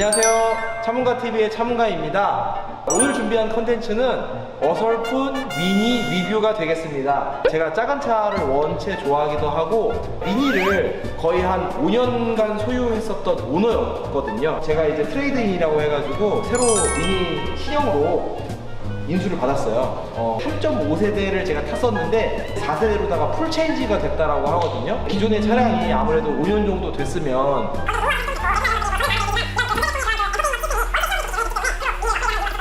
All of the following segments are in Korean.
안녕하세요. 차문가TV의 차문가입니다. 오늘 준비한 컨텐츠는 어설픈 미니 리뷰가 되겠습니다. 제가 작은 차를 원체 좋아하기도 하고 미니를 거의 한 5년간 소유했었던 오너였거든요. 제가 이제 트레이드인이라고 해가지고 새로 미니 신형으로 인수를 받았어요. 어, 3.5세대를 제가 탔었는데 4세대로다가 풀 체인지가 됐다라고 하거든요. 기존의 차량이 아무래도 5년 정도 됐으면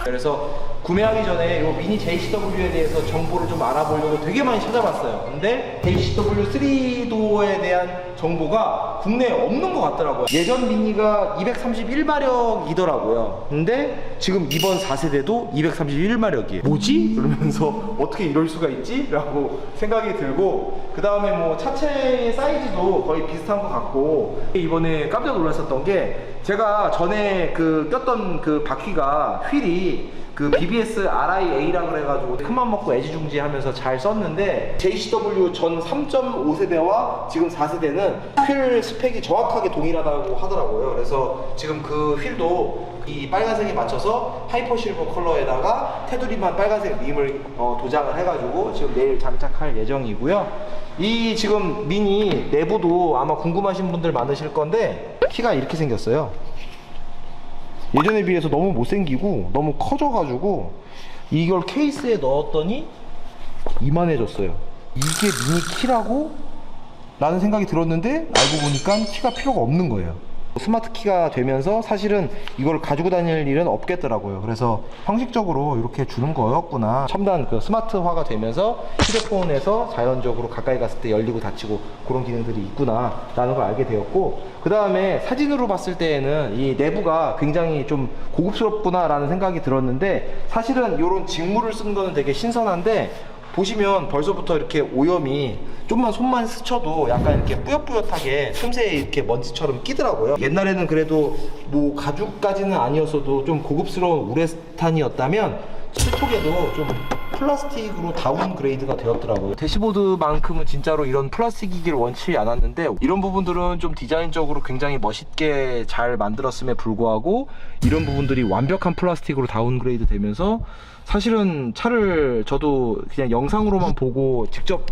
그래서 구매하기 전에 이 미니 JCW에 대해서 정보를 좀 알아보려고 되게 많이 찾아봤어요. 근데 JCW 3도어에 대한 정보가 국내에 없는 것 같더라고요. 예전 미니가 231마력이더라고요. 근데 지금 이번 4세대도 231마력이에요. 뭐지? 그러면서 어떻게 이럴 수가 있지? 라고 생각이 들고 그 다음에 뭐 차체의 사이즈도 거의 비슷한 것 같고 이번에 깜짝 놀랐었던 게 제가 전에 그 꼈던 그 바퀴가 휠이 그 BBS RIA라 그래가지고 큰맘 먹고 애지중지하면서 잘 썼는데 JCW 전 3.5세대와 지금 4세대는 휠 스펙이 정확하게 동일하다고 하더라고요. 그래서 지금 그 휠도 이 빨간색에 맞춰서 하이퍼 실버 컬러에다가 테두리만 빨간색 림을 어, 도장을 해가지고 지금 내일 장착할 예정이고요. 이 지금 미니 내부도 아마 궁금하신 분들 많으실 건데 키가 이렇게 생겼어요. 예전에 비해서 너무 못생기고 너무 커져가지고 이걸 케이스에 넣었더니 이만해졌어요. 이게 미니 키라고? 라는 생각이 들었는데 알고 보니까 키가 필요가 없는 거예요. 스마트 키가 되면서 사실은 이걸 가지고 다닐 일은 없겠더라고요. 그래서 형식적으로 이렇게 주는 거였구나. 첨단 그 스마트화가 되면서 휴대폰에서 자연적으로 가까이 갔을 때 열리고 닫히고 그런 기능들이 있구나 라는 걸 알게 되었고 그 다음에 사진으로 봤을 때에는 이 내부가 굉장히 좀 고급스럽구나 라는 생각이 들었는데 사실은 이런 직물을 쓴 거는 되게 신선한데 보시면 벌써부터 이렇게 오염이 좀만 손만 스쳐도 약간 이렇게 뿌옇뿌옇하게 틈새에 이렇게 먼지처럼 끼더라고요. 옛날에는 그래도 뭐 가죽까지는 아니었어도 좀 고급스러운 우레탄이었다면 실속에도 좀 플라스틱으로 다운그레이드가 되었더라고요. 대시보드만큼은 진짜로 이런 플라스틱이길 원치 않았는데 이런 부분들은 좀 디자인적으로 굉장히 멋있게 잘 만들었음에 불구하고 이런 부분들이 완벽한 플라스틱으로 다운그레이드 되면서 사실은 차를 저도 그냥 영상으로만 보고 직접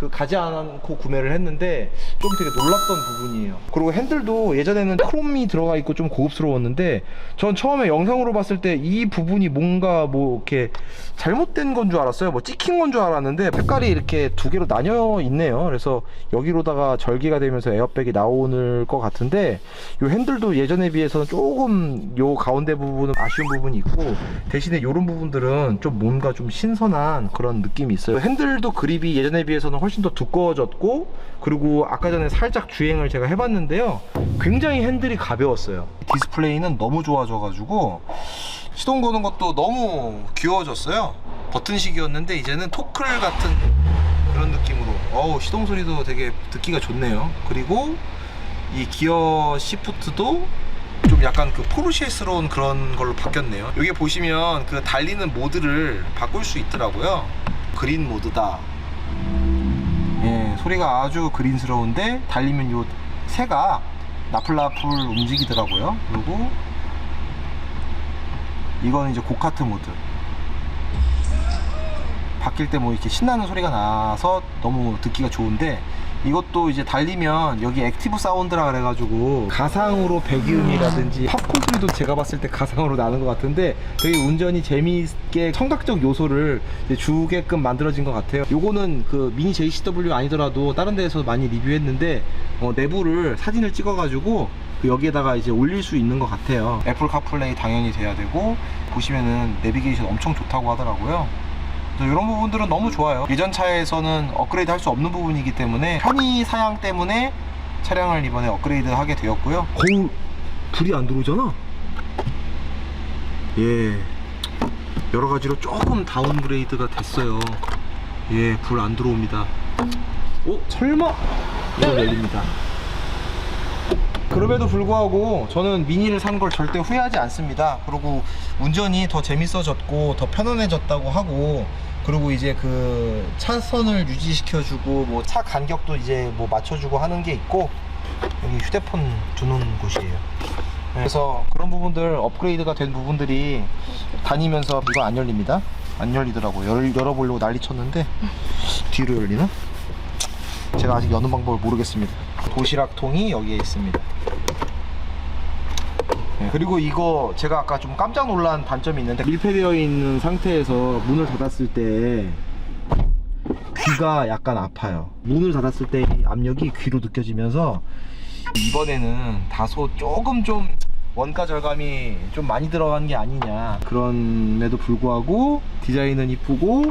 그 가지 않고 구매를 했는데 좀 되게 놀랐던 부분이에요. 그리고 핸들도 예전에는 크롬이 들어가 있고 좀 고급스러웠는데 전 처음에 영상으로 봤을 때 이 부분이 뭔가 뭐 이렇게 잘못된 건 줄 알았어요. 뭐 찍힌 건 줄 알았는데 색깔이 이렇게 두 개로 나뉘어 있네요. 그래서 여기로다가 절개가 되면서 에어백이 나오는 것 같은데 이 핸들도 예전에 비해서는 조금 요 가운데 부분은 아쉬운 부분이 있고 대신에 이런 부분들은 좀 뭔가 좀 신선한 그런 느낌이 있어요. 핸들도 그립이 예전에 비해서는 훨씬 더 두꺼워졌고 그리고 아까 전에 살짝 주행을 제가 해봤는데요. 굉장히 핸들이 가벼웠어요. 디스플레이는 너무 좋아져 가지고 시동 거는 것도 너무 귀여워졌어요. 버튼식이었는데 이제는 토클 같은 그런 느낌으로 어우 시동 소리도 되게 듣기가 좋네요. 그리고 이 기어 시프트도 좀 약간 그 포르쉐스러운 그런 걸로 바뀌었네요. 여기 보시면 그 달리는 모드를 바꿀 수 있더라고요. 그린 모드다. 예, 소리가 아주 그린스러운데 달리면 요 새가 나풀나풀 움직이더라고요. 그리고 이거는 이제 고카트 모드. 바뀔 때 뭐 이렇게 신나는 소리가 나서 너무 듣기가 좋은데 이것도 이제 달리면 여기 액티브 사운드라 그래가지고 가상으로 배기음이라든지 팝콘 소리도 제가 봤을 때 가상으로 나는 것 같은데 되게 운전이 재미있게 청각적 요소를 주게끔 만들어진 것 같아요. 요거는 그 미니 JCW 아니더라도 다른 데에서 많이 리뷰했는데 어, 내부를 사진을 찍어가지고 그 여기에다가 이제 올릴 수 있는 것 같아요. 애플 카플레이 당연히 돼야 되고 보시면은 내비게이션 엄청 좋다고 하더라고요. 이런 부분들은 너무 좋아요. 예전 차에서는 업그레이드 할 수 없는 부분이기 때문에 편의 사양 때문에 차량을 이번에 업그레이드 하게 되었고요. 거울 불이 안 들어오잖아. 예. 여러 가지로 조금 다운그레이드가 됐어요. 예, 불 안 들어옵니다. 어? 설마? 이거 열립니다. 그럼에도 불구하고 저는 미니를 산 걸 절대 후회하지 않습니다. 그리고 운전이 더 재밌어졌고 더 편안해졌다고 하고 그리고 이제 그 차선을 유지시켜주고 뭐 차 간격도 이제 뭐 맞춰주고 하는 게 있고 여기 휴대폰 두는 곳이에요. 그래서 그런 부분들 업그레이드가 된 부분들이 다니면서 이거 안 열립니다. 안 열리더라고. 열, 열어보려고 난리 쳤는데 뒤로 열리나? 제가 아직 여는 방법을 모르겠습니다. 도시락통이 여기에 있습니다. 네, 그리고 이거 제가 아까 좀 깜짝 놀란 단점이 있는데 밀폐되어 있는 상태에서 문을 닫았을 때 귀가 약간 아파요. 문을 닫았을 때이 압력이 귀로 느껴지면서 이번에는 다소 조금 좀 원가 절감이 좀 많이 들어간 게 아니냐 그런에도 불구하고 디자인은 이쁘고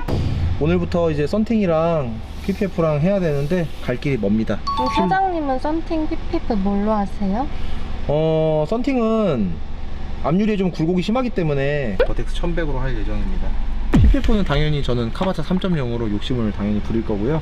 오늘부터 이제 썬팅이랑 PPF랑 해야 되는데 갈 길이 멉니다. 그럼 사장님은 썬팅 PPF 뭘로 하세요? 어 썬팅은 앞유리에 좀 굴곡이 심하기 때문에 버텍스 1100으로 할 예정입니다. PPF는 당연히 저는 카바타 3.0으로 욕심을 당연히 부릴 거고요.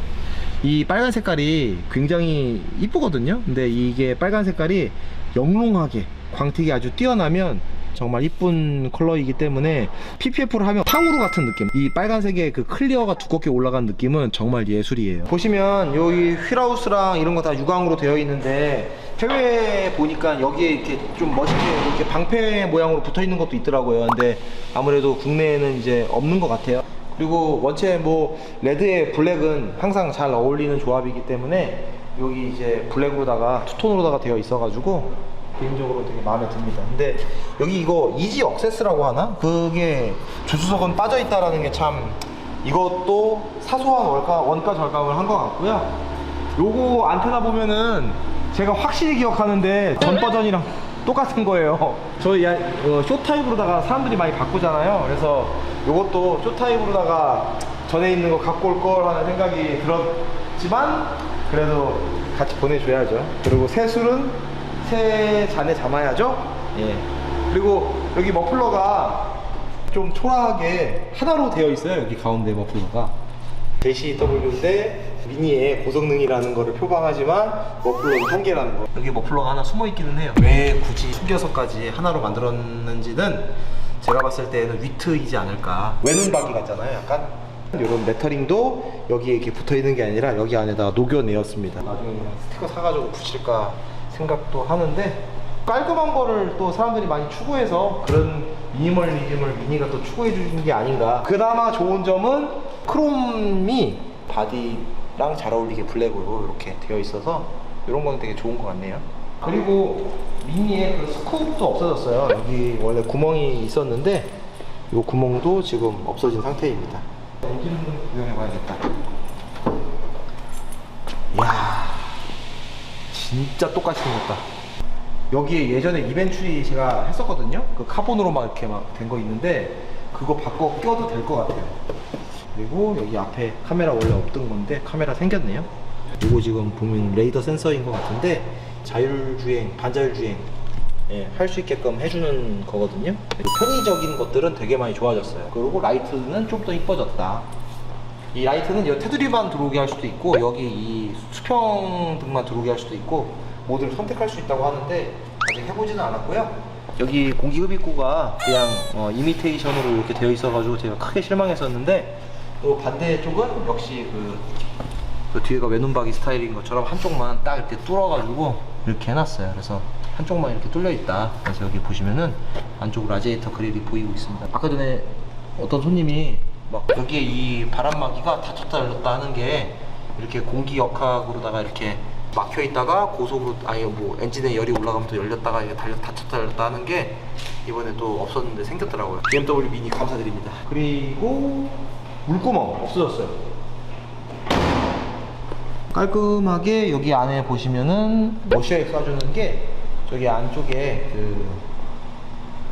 이 빨간 색깔이 굉장히 이쁘거든요. 근데 이게 빨간 색깔이 영롱하게 광택이 아주 뛰어나면 정말 이쁜 컬러이기 때문에 PPF를 하면 탕후루 같은 느낌. 이 빨간색의 그 클리어가 두껍게 올라간 느낌은 정말 예술이에요. 보시면 여기 휠하우스랑 이런 거 다 유광으로 되어 있는데 해외 보니까 여기에 이렇게 좀 멋있게 이렇게 방패 모양으로 붙어 있는 것도 있더라고요. 근데 아무래도 국내에는 이제 없는 것 같아요. 그리고 원체 뭐 레드에 블랙은 항상 잘 어울리는 조합이기 때문에 여기 이제 블랙으로다가 투톤으로다가 되어 있어가지고 개인적으로 되게 마음에 듭니다. 근데 여기 이거 이지 억세스라고 하나? 그게 조수석은 빠져 있다라는 게 참 이것도 사소한 원가, 원가 절감을 한 것 같고요. 요거 안테나 보면은 제가 확실히 기억하는데 전 버전이랑 똑같은 거예요. 저희 야- 어, 쇼타입으로다가 사람들이 많이 바꾸잖아요. 그래서 요것도 쇼타입으로다가 전에 있는 거 갖고 올 걸 하는 생각이 들었지만 그래도 같이 보내줘야죠. 그리고 새술은 새 잔에 담아야죠. 예. 그리고 여기 머플러가 좀 초라하게 하나로 되어 있어요. 여기 가운데 머플러가. JCW인데 미니의 고성능이라는 거를 표방하지만 머플러는 한 개라는 거. 여기 머플러가 하나 숨어 있기는 해요. 왜 굳이 숨겨서까지 하나로 만들었는지는 제가 봤을 때는 위트이지 않을까. 외눈박이 같잖아요, 약간. 이런 레터링도 여기에 이렇게 붙어 있는 게 아니라 여기 안에다가 녹여내었습니다. 나중에 스티커 사가지고 붙일까 생각도 하는데 깔끔한 거를 또 사람들이 많이 추구해서 그런 미니멀리즘을 미니가 또 추구해 주신 게 아닌가. 그나마 좋은 점은 크롬이 바디랑 잘 어울리게 블랙으로 이렇게 되어 있어서 이런 건 되게 좋은 것 같네요. 그리고 미니에 그 스쿱도 없어졌어요. 여기 원래 구멍이 있었는데 이 구멍도 지금 없어진 상태입니다. 엔진을 구경해 봐야겠다. 이야, 진짜 똑같이 생겼다. 여기에 예전에 이벤츄리 제가 했었거든요. 그 카본으로 막 이렇게 막 된 거 있는데 그거 바꿔 껴도 될 것 같아요. 그리고 여기 앞에 카메라 원래 없던 건데 카메라 생겼네요. 이거 지금 보면 레이더 센서인 것 같은데 자율주행, 반자율주행 예, 할 수 있게끔 해주는 거거든요. 편의적인 것들은 되게 많이 좋아졌어요. 그리고 라이트는 좀 더 이뻐졌다. 이 라이트는 이 테두리만 들어오게 할 수도 있고 여기 이 수평 등만 들어오게 할 수도 있고 모드를 선택할 수 있다고 하는데 아직 해보지는 않았고요. 여기 공기 흡입구가 그냥 어, 이미테이션으로 이렇게 되어 있어가지고 제가 크게 실망했었는데 또 반대쪽은 역시 그, 그 뒤에가 외눈박이 스타일인 것처럼 한쪽만 딱 이렇게 뚫어가지고 이렇게 해놨어요. 그래서 한쪽만 이렇게 뚫려 있다. 그래서 여기 보시면은 안쪽 라지에이터 그릴이 보이고 있습니다. 아까 전에 어떤 손님이 막 여기에 이 바람막이가 닫혔다 열렸다 하는 게 이렇게 공기 역학으로다가 이렇게 막혀 있다가 고속으로 아예 뭐 엔진에 열이 올라가면 또 열렸다가 이게 달려 닫혔다 열렸다 하는 게 이번에 또 없었는데 생겼더라고요. BMW 미니 감사드립니다. 그리고 물구멍 없어졌어요. 깔끔하게 여기 안에 보시면은 머시에 쏴주는 게 저기 안쪽에 그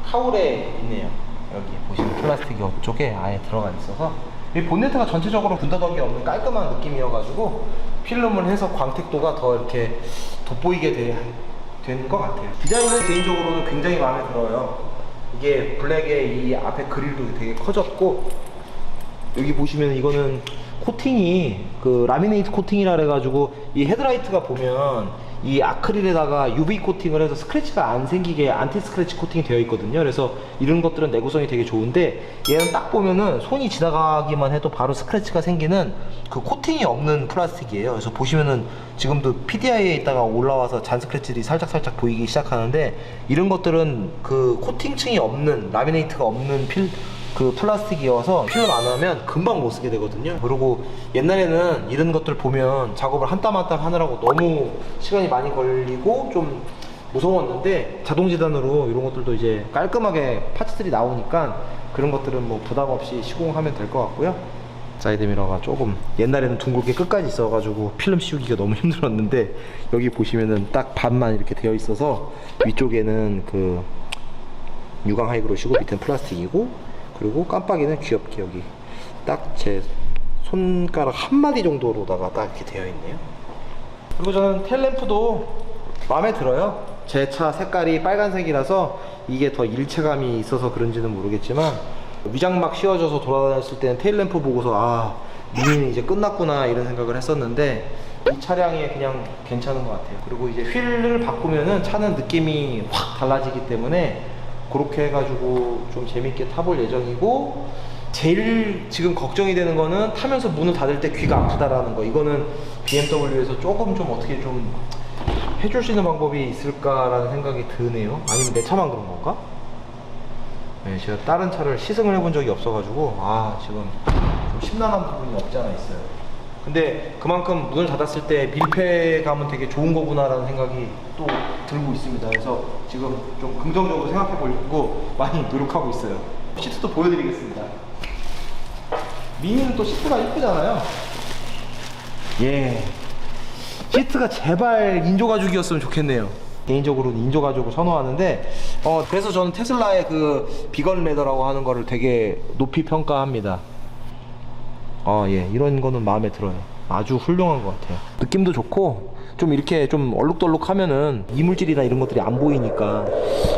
카울에 있네요. 여기 보시면 플라스틱 옆쪽에 아예 들어가 있어서 이 본네트가 전체적으로 군더더기 없는 깔끔한 느낌이어가지고 필름을 해서 광택도가 더 이렇게 돋보이게 된것 같아요. 디자인은 개인적으로는 굉장히 마음에 들어요. 이게 블랙에 이 앞에 그릴도 되게 커졌고 여기 보시면 이거는 코팅이 그 라미네이트 코팅이라 그래가지고 이 헤드라이트가 보면 이 아크릴에다가 UV 코팅을 해서 스크래치가 안 생기게 안티 스크래치 코팅이 되어 있거든요. 그래서 이런 것들은 내구성이 되게 좋은데 얘는 딱 보면은 손이 지나가기만 해도 바로 스크래치가 생기는 그 코팅이 없는 플라스틱이에요. 그래서 보시면은 지금도 PDI에 있다가 올라와서 잔 스크래치들이 살짝 살짝 보이기 시작하는데 이런 것들은 그 코팅층이 없는 라미네이트가 없는 필 그 플라스틱이어서 필름 안 하면 금방 못 쓰게 되거든요. 그리고 옛날에는 이런 것들 보면 작업을 한 땀 한 땀 하느라고 너무 시간이 많이 걸리고 좀 무서웠는데 자동 재단으로 이런 것들도 이제 깔끔하게 파츠들이 나오니까 그런 것들은 뭐 부담 없이 시공하면 될 것 같고요. 사이드 미러가 조금 옛날에는 둥글게 끝까지 있어가지고 필름 씌우기가 너무 힘들었는데 여기 보시면은 딱 반만 이렇게 되어 있어서 위쪽에는 그 유광 하이그로시고 밑에는 플라스틱이고 그리고 깜빡이는 귀엽게 여기 딱 제 손가락 한 마디 정도로다가 딱 이렇게 되어 있네요. 그리고 저는 텔램프도 마음에 들어요. 제 차 색깔이 빨간색이라서 이게 더 일체감이 있어서 그런지는 모르겠지만 위장막 씌워져서 돌아다녔을 때는 테일램프 보고서 아 미니는 이제 끝났구나 이런 생각을 했었는데 이 차량이 그냥 괜찮은 것 같아요. 그리고 이제 휠을 바꾸면은 차는 느낌이 확 달라지기 때문에 그렇게 해가지고 좀 재밌게 타볼 예정이고 제일 지금 걱정이 되는 거는 타면서 문을 닫을 때 귀가 아프다라는 거. 이거는 BMW에서 조금 좀 어떻게 좀 해줄 수 있는 방법이 있을까라는 생각이 드네요. 아니면 내 차만 그런 건가? 네, 제가 다른 차를 시승을 해본 적이 없어가지고 아 지금 좀 심란한 부분이 없지 않아 있어요 근데 그만큼 문을 닫았을 때 밀폐감은 되게 좋은 거구나라는 생각이 또 들고 있습니다. 그래서 지금 좀 긍정적으로 생각해 보려고 많이 노력하고 있어요. 시트도 보여드리겠습니다. 미니는 또 시트가 이쁘잖아요. 예. 시트가 제발 인조 가죽이었으면 좋겠네요. 개인적으로는 인조 가죽을 선호하는데, 어, 그래서 저는 테슬라의 그 비건 레더라고 하는 거를 되게 높이 평가합니다. 아, 예. 이런 거는 마음에 들어요. 아주 훌륭한 것 같아요. 느낌도 좋고, 좀 이렇게 좀 얼룩덜룩 하면은 이물질이나 이런 것들이 안 보이니까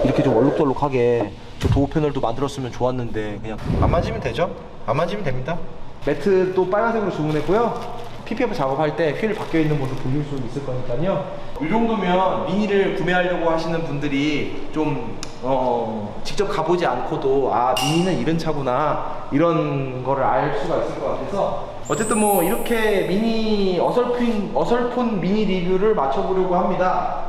이렇게 좀 얼룩덜룩하게 저 도어 패널도 만들었으면 좋았는데 그냥 안 만지면 되죠? 안 만지면 됩니다. 매트도 빨간색으로 주문했고요. PPF 작업할 때 휠 바뀌어 있는 모습 보실 수 있을 거니까요. 이 정도면 미니를 구매하려고 하시는 분들이 좀 어, 직접 가보지 않고도 아 미니는 이런 차구나 이런 거를 알 수가 있을 것 같아서 어쨌든 뭐 이렇게 미니 어설픈 어설픈 미니 리뷰를 맞춰보려고 합니다.